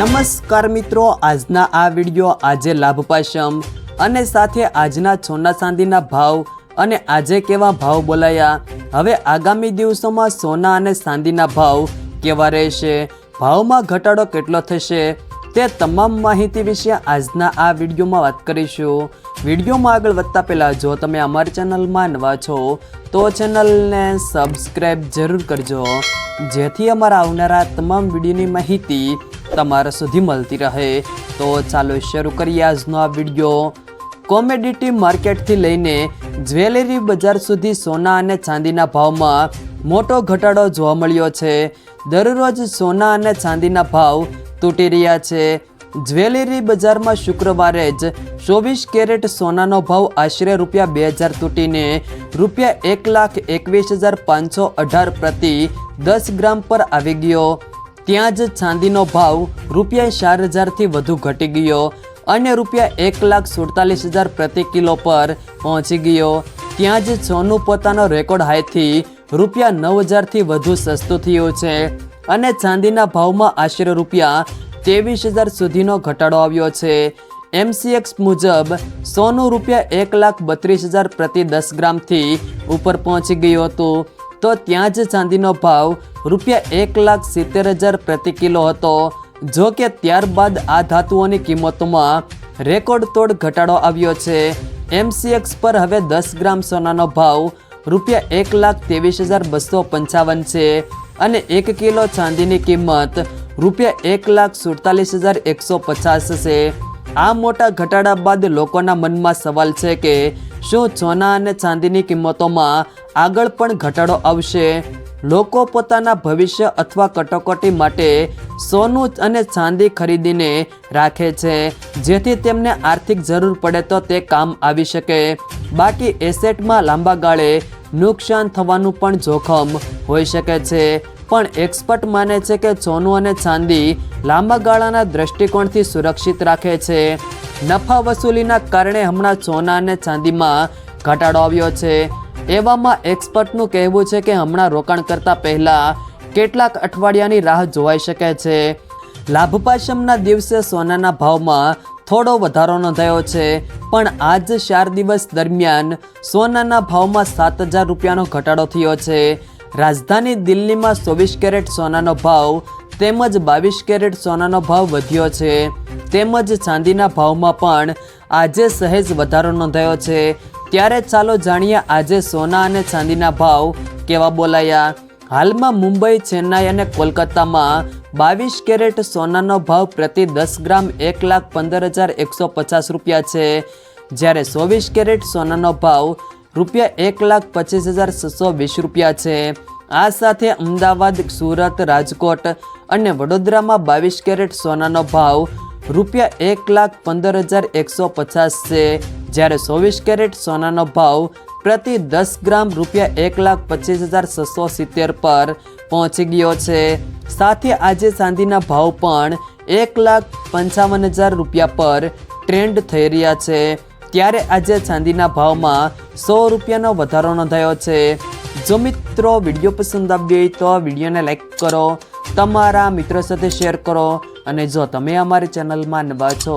નમસ્કાર મિત્રો, આજના આ વીડિયો આજે લાભપાશમ અને સાથે આજના સોના ચાંદીના ભાવ અને આજે કેવા ભાવ બોલાયા? હવે આગામી દિવસોમાં સોના અને ચાંદીના ભાવ કેવા રહેશે? ભાવમાં ઘટાડો કેટલો થશે? તે તમામ માહિતી વિશે આજના આ વિડીયોમાં વાત કરીશું. વિડીયોમાં આગળ વધતા પહેલાં, જો તમે અમારી ચેનલમાં નવા છો, તો ચેનલને સબસ્ક્રાઈબ જરૂર કરજો. જેથી અમારા આવનારા તમામ વિડીયોની માહિતી તમારા સુધી મળતી રહે. તો ચાલો શરૂ કરીએ આજનો આ વીડિયો કોમેડિટી માર્કેટથી લઈને જ્વેલરી બજાર સુધી સોના અને ચાંદીના ભાવમાં મોટો ઘટાડો જોવા મળ્યો છે. દરરોજ સોના અને ચાંદીના ભાવ તૂટી રહ્યા છે. જ્વેલરી બજારમાં શુક્રવારે જ ચોવીસ કેરેટ સોનાનો ભાવ આશરે રૂપિયા બે હજાર તૂટીને રૂપિયા એક લાખ એકવીસ હજાર પાંચસો અઢાર પ્રતિ દસ ગ્રામ પર આવી ગયો. ત્યાં જ ચાંદીનો ભાવ રૂપિયા ચાર હજારથી વધુ ઘટી ગયો અને રૂપિયા એક લાખ સુડતાલીસ હજાર પ્રતિ કિલો પર પહોંચી ગયો. ત્યાં જ સોનું પોતાનો રેકોર્ડ હાઈથી રૂપિયા નવ હજારથી વધુ સસ્તું થયું છે અને ચાંદીના ભાવમાં આશરે રૂપિયા ત્રેવીસ હજાર સુધીનો ઘટાડો આવ્યો છે. એમસીએક્સ મુજબ સોનું રૂપિયા એક લાખ બત્રીસ હજાર પ્રતિ દસ ગ્રામથી ઉપર પહોંચી ગયું હતું. તો ત્યાં જ ચાંદીનો ભાવ રૂપિયા એક લાખ સિત્તેર હજાર પ્રતિ કિલો હતો. જો કે ત્યારબાદ આ ધાતુઓની કિંમતોમાં રેકોર્ડ તોડ ઘટાડો આવ્યો છે. એમસીએક્સ પર હવે દસ ગ્રામ સોનાનો ભાવ રૂપિયા એક લાખ ત્રેવીસ હજાર બસો પંચાવન છે અને એક કિલો ચાંદીની કિંમત રૂપિયા એક લાખ સુડતાલીસ હજાર એકસો પચાસ છે. આ મોટા ઘટાડા બાદ લોકોના મનમાં સવાલ છે કે શું સોના અને ચાંદીની કિંમતોમાં આગળ પણ ઘટાડો આવશે? લોકો પોતાના ભવિષ્ય અથવા કટોકટી માટે સોનું અને ચાંદી ખરીદીને રાખે છે. જેથી તેમને આર્થિક જરૂર પડે તો તે કામ આવી શકે. બાકી એસેટમાં લાંબા ગાળે નુકસાન થવાનું પણ જોખમ હોઈ શકે છે. પણ એક્સપર્ટ માને છે કે સોનું અને ચાંદી લાંબા ગાળાના દ્રષ્ટિકોણથી સુરક્ષિત રાખે છે. નફા વસૂલીના કારણે હમણાં સોના અને ચાંદીમાં ઘટાડો આવ્યો છે. એવામાં એક્સપર્ટનું કહેવું છે કે હમણાં રોકાણ કરતા પહેલાં કેટલાક અઠવાડિયાની રાહ જોવાઈ શકે છે. લાભપાશમના દિવસે સોનાના ભાવમાં થોડો વધારો નોંધાયો છે, પણ આજ ચાર દિવસ દરમિયાન સોનાના ભાવમાં સાત હજાર રૂપિયાનો ઘટાડો થયો છે. રાજધાની દિલ્હીમાં ચોવીસ કેરેટ સોનાનો ભાવ તેમજ બાવીસ કેરેટ સોનાનો ભાવ વધ્યો છે. તેમજ ચાંદીના ભાવમાં પણ આજે સહેજ વધારો નોંધાયો છે. ત્યારે ચાલો જાણીએ આજે સોના અને ચાંદીના ભાવ કેવા બોલાયા. હાલમાં મુંબઈ, ચેન્નાઈ અને કોલકાતામાં બાવીસ કેરેટ સોનાનો ભાવ પ્રતિ દસ ગ્રામ એક લાખ પંદર હજાર એકસો પચાસ રૂપિયા છે. જ્યારે ચોવીસ કેરેટ સોનાનો ભાવ રૂપિયા એક લાખ પચીસ હજાર છસો વીસ રૂપિયા છે. આ સાથે અમદાવાદ, સુરત, રાજકોટ અને વડોદરામાં બાવીસ કેરેટ સોનાનો ભાવ રૂપિયા એક લાખ પંદર હજાર એકસો પચાસ છે. જ્યારે ચોવીસ કેરેટ સોનાનો ભાવ પ્રતિ દસ ગ્રામ રૂપિયા એક લાખ પચીસ હજાર છસો સિત્તેર પર પહોંચી ગયો છે. સાથે આજે ચાંદીના ભાવ પણ એક લાખ પંચાવન હજાર રૂપિયા પર ટ્રેન્ડ થઈ રહ્યા છે. ત્યારે આજે ચાંદીના ભાવમાં સો રૂપિયાનો વધારો નોંધાયો છે. જો મિત્રો વીડિયો પસંદ આવ્યો હોય તો વિડીયોને લાઈક કરો, તમારા મિત્રો સાથે શેર કરો અને જો તમે અમારી ચેનલમાં નવા છો